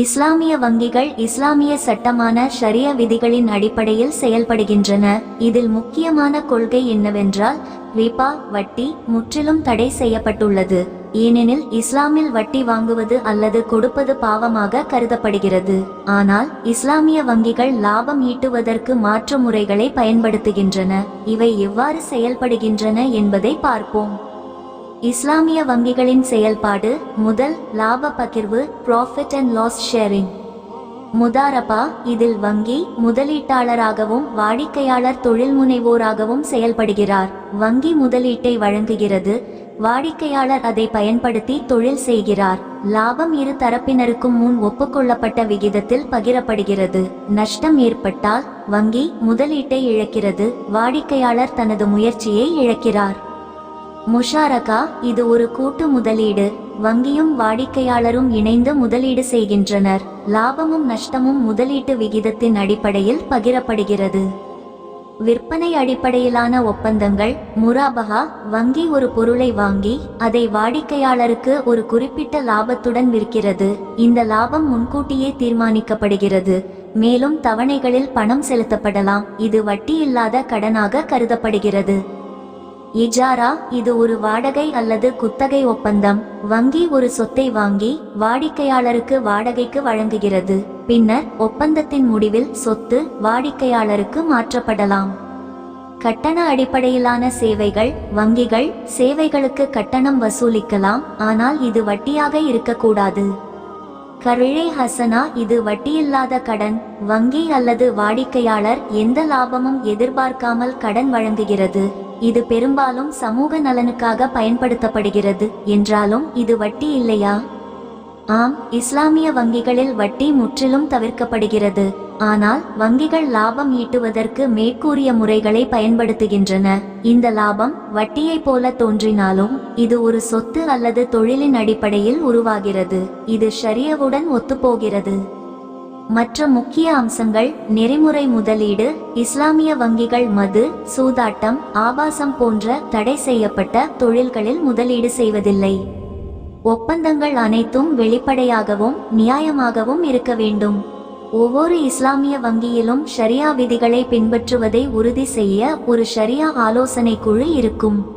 இஸ்லாமிய வங்கிகள் இஸ்லாமிய சட்டமான ஷரிய விதிகளின் அடிப்படையில் செயல்படுகின்றன. இதில் முக்கியமான கொள்கை என்னவென்றால் ரிபா வட்டி முற்றிலும் தடை செய்யப்பட்டுள்ளது. ஏனெனில் இஸ்லாமில் வட்டி வாங்குவது அல்லது கொடுப்பது பாவமாக கருதப்படுகிறது. ஆனால் இஸ்லாமிய வங்கிகள் லாபம் ஈட்டுவதற்கு மாற்று முறைகளை பயன்படுத்துகின்றன. இவை எவ்வாறு செயல்படுகின்றன என்பதை பார்ப்போம். இஸ்லாமிய வங்கிகளின் செயல்பாடு முதல் லாப பகிர்வு ப்ராஃபிட் அண்ட் லாஸ் ஷேரிங் முதாரபா இதில் வங்கி முதலீட்டாளராகவும் வாடிக்கையாளர் தொழில் முனைவோராகவும் செயல்படுகிறார். வங்கி முதலீட்டை வழங்குகிறது. வாடிக்கையாளர் அதை பயன்படுத்தி தொழில் செய்கிறார். லாபம் இரு தரப்பினருக்கும் முன் ஒப்புக்கொள்ளப்பட்ட விகிதத்தில் பகிரப்படுகிறது. நஷ்டம் ஏற்பட்டால் வங்கி முதலீட்டை இழக்கிறது. வாடிக்கையாளர் தனது முயற்சியை இழக்கிறார். முஷாரகா இது ஒரு கூட்டு முதலீடு. வங்கியும் வாடிக்கையாளரும் இணைந்து முதலீடு செய்கின்றனர். லாபமும் நஷ்டமும் முதலீட்டு விகிதத்தின் அடிப்படையில் பகிரப்படுகிறது. விற்பனை அடிப்படையிலான ஒப்பந்தங்கள் முராபகா வங்கி ஒரு பொருளை வாங்கி அதை வாடிக்கையாளருக்கு ஒரு குறிப்பிட்ட லாபத்துடன் விற்கிறது. இந்த லாபம் முன்கூட்டியே தீர்மானிக்கப்படுகிறது. மேலும் தவணைகளில் பணம் செலுத்தப்படலாம். இது வட்டியில்லாத கடனாக கருதப்படுகிறது. இஜாரா இது ஒரு வாடகை அல்லது குத்தகை ஒப்பந்தம். வங்கி ஒரு சொத்தை வாங்கி வாடிக்கையாளருக்கு வாடகைக்கு வழங்குகிறது. பின்னர் ஒப்பந்தத்தின் முடிவில் சொத்து வாடிக்கையாளருக்கு மாற்றப்படலாம். கட்டண அடிப்படையிலான சேவைகள் வங்கிகள் சேவைகளுக்கு கட்டணம் வசூலிக்கலாம் ஆனால் இது வட்டியாக இருக்கக்கூடாது. கருழை ஹசனா இது வட்டியில்லாத கடன். வங்கி அல்லது வாடிக்கையாளர் எந்த லாபமும் எதிர்பார்க்காமல் கடன் வழங்குகிறது. இது பெரும்பாலும் சமூக நலனுக்காக பயன்படுத்தப்படுகிறது. என்றாலும் இது வட்டி இல்லையா? ஆம் இஸ்லாமிய வங்கிகளில் வட்டி முற்றிலும் தவிர்க்கப்படுகிறது. ஆனால் வங்கிகள் லாபம் ஈட்டுவதற்கு மேற்கூறிய முறைகளை பயன்படுத்துகின்றன. இந்த லாபம் வட்டியைப் போல தோன்றினாலும் இது ஒரு சொத்து அல்லது தொழிலின் அடிப்படையில் உருவாகிறது. இது ஷரியவுடன் ஒத்துப்போகிறது. மற்ற முக்கிய அம்சங்கள் நெறிமுறை முதலீடு இஸ்லாமிய வங்கிகள் மது சூதாட்டம் ஆபாசம் போன்ற தடை செய்யப்பட்ட தொழில்களில் முதலீடு செய்வதில்லை. ஒப்பந்தங்கள் அனைத்தும் வெளிப்படையாகவும் நியாயமாகவும் இருக்க வேண்டும். ஒவ்வொரு இஸ்லாமிய வங்கியிலும் ஷரியா விதிகளை பின்பற்றுவதை உறுதி செய்ய ஒரு ஷரியா ஆலோசனை குழு இருக்கும்.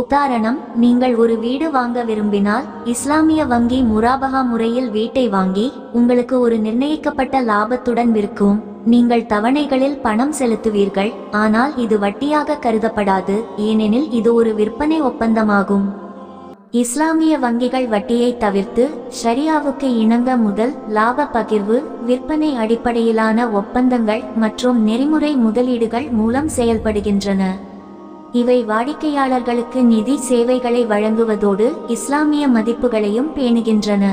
உதாரணம் நீங்கள் ஒரு வீடு வாங்க விரும்பினால் இஸ்லாமிய வங்கி முராபகா முறையில் வீட்டை வாங்கி உங்களுக்கு ஒரு நிர்ணயிக்கப்பட்ட லாபத்துடன் விற்கும். நீங்கள் தவணைகளில் பணம் செலுத்துவீர்கள் ஆனால் இது வட்டியாக கருதப்படாது ஏனெனில் இது ஒரு விற்பனை ஒப்பந்தமாகும். இஸ்லாமிய வங்கிகள் வட்டியை தவிர்த்து ஷரியாவுக்கு இணங்க முதல் லாப பகிர்வு விற்பனை அடிப்படையிலான ஒப்பந்தங்கள் மற்றும் நெறிமுறை முதலீடுகள் மூலம் செயல்படுகின்றன. இவை வாடிக்கையாளர்களுக்கு நிதி சேவைகளை வழங்குவதோடு இஸ்லாமிய மதிப்புகளையும் பேணுகின்றன.